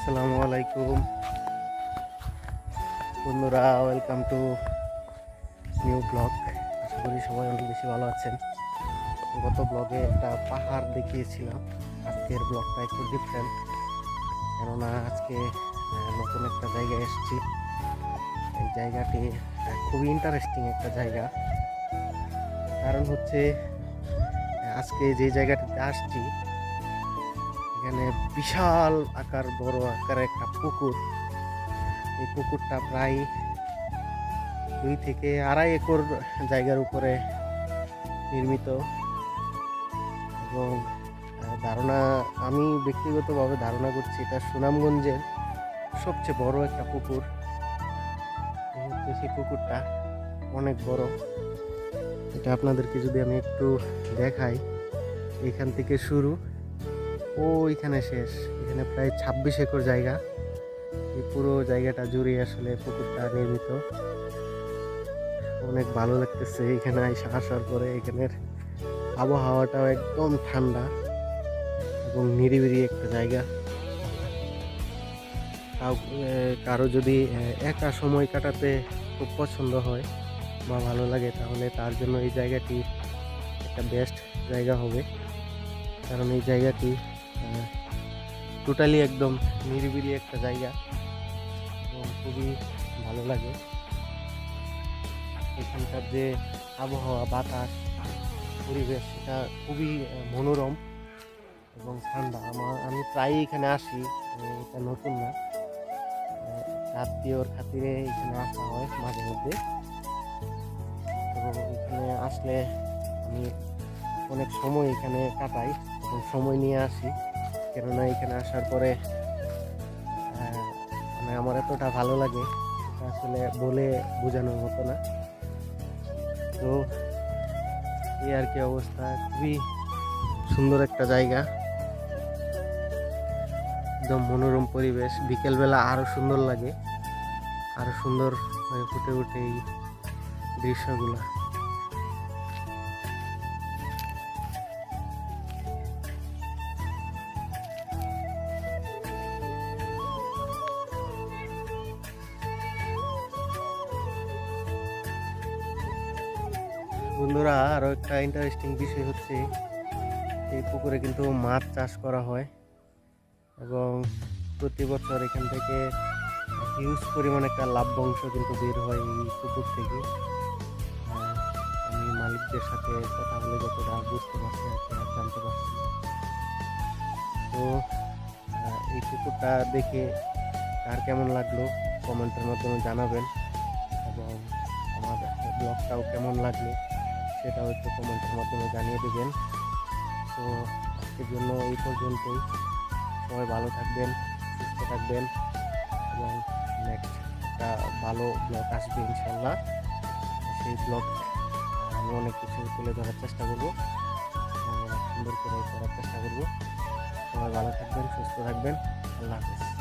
আসসালামু আলাইকুম। বন্ধুরা ওয়েলকাম টু নিউ ব্লগ আশা করি সবাই অনেক বেশি ভালো আছেন। গত ব্লগে একটা পাহাড় দেখিয়েছিলাম। আজকের ব্লগটা একটু ডিফারেন্ট কেননা আজকে নতুন একটা জায়গায় এসেছি। এই জায়গাটি খুবই ইন্টারেস্টিং একটা জায়গা। কারণ হচ্ছে, আজকে যে জায়গাটিতে আসছি এখানে বিশাল আকার, বড় আকারের একটা পুকুর। এই পুকুরটা প্রায় দুই থেকে আড়াই একর জায়গার উপরে নির্মিত। এবং ধারণা, আমি ব্যক্তিগতভাবে ধারণা করছি এটা সুনামগঞ্জের সবচেয়ে বড় একটা পুকুর। সেই পুকুরটা, অনেক বড়। এটা আপনাদেরকে যদি আমি একটু দেখাই, এখান থেকে শুরু। ওইখানে শেষ। এখানে প্রায় ছাব্বিশ একর জায়গা। এই পুরো জায়গাটা জুড়ে আসলে পুকুরটা নির্মিত। অনেক ভালো লাগতেছে এখানে আসার পরে। এখানের আবহাওয়াটাও একদম ঠান্ডা এবং নিরিবিলি একটা জায়গা। কারও যদি একা সময় কাটাতে খুব পছন্দ হয় বা ভালো লাগে, তাহলে তার জন্য এই জায়গাটি একটা বেস্ট জায়গা হবে। কারণ এই জায়গাটি টোটালি একদম নিরিবিলি একটা জায়গা। এবং খুবই ভালো লাগে। এখানকার যে আবহাওয়া, বাতাস, পরিবেশ, সেটা খুবই মনোরম এবং ঠান্ডা। আমার আমি প্রায়ই এখানে আসি এটা নতুন না। আত্মীয়র খাতিরে এখানে আসা হয় মাঝে মধ্যে। তো এখানে আসলে আমি অনেক সময় এখানে কাটাই এবং সময় নিয়ে আসি। কেননা এখানে আসার পরে মানে আমার এতটা ভালো লাগে আসলে বলে বোঝানোর মতো না। তো এই আর কি অবস্থা, খুবই সুন্দর একটা জায়গা। একদম মনোরম পরিবেশ, বিকেলবেলা আরও সুন্দর লাগে, আরও সুন্দর হয়ে ফুটে ওঠে এই দৃশ্যগুলো। বন্ধুরা আরও একটা ইন্টারেস্টিং বিষয় হচ্ছে, এই পুকুরে কিন্তু মাছ চাষ করা হয় এবং প্রতি বছর এখান থেকে হিউজ পরিমাণ একটা লাভ্যাংশ কিন্তু বের হয় এই পুকুর থেকে। আমি মালিকদের সাথে কথা বলে যতটা বুঝতে পারছি আর জানতে পারছি। তো এই পুকুরটা দেখে কার কেমন লাগল কমেন্টের মাধ্যমে জানাবেন এবং আমার ব্লগটাও কেমন লাগল। সেটাও একটু কমেন্টের মাধ্যমে জানিয়ে দেবেন। তো আজকের জন্য এই পর্যন্তই। সবাই ভালো থাকবেন, সুস্থ থাকবেন এবং নেক্সট একটা ভালো ব্লগ আসবে ইনশাল্লাহ সেই ব্লগ আমি অনেক কিছু তুলে ধরার চেষ্টা করব। সুন্দর করে করার চেষ্টা করব। সবাই ভালো থাকবেন, সুস্থ থাকবেন। আল্লাহ হাফেজ।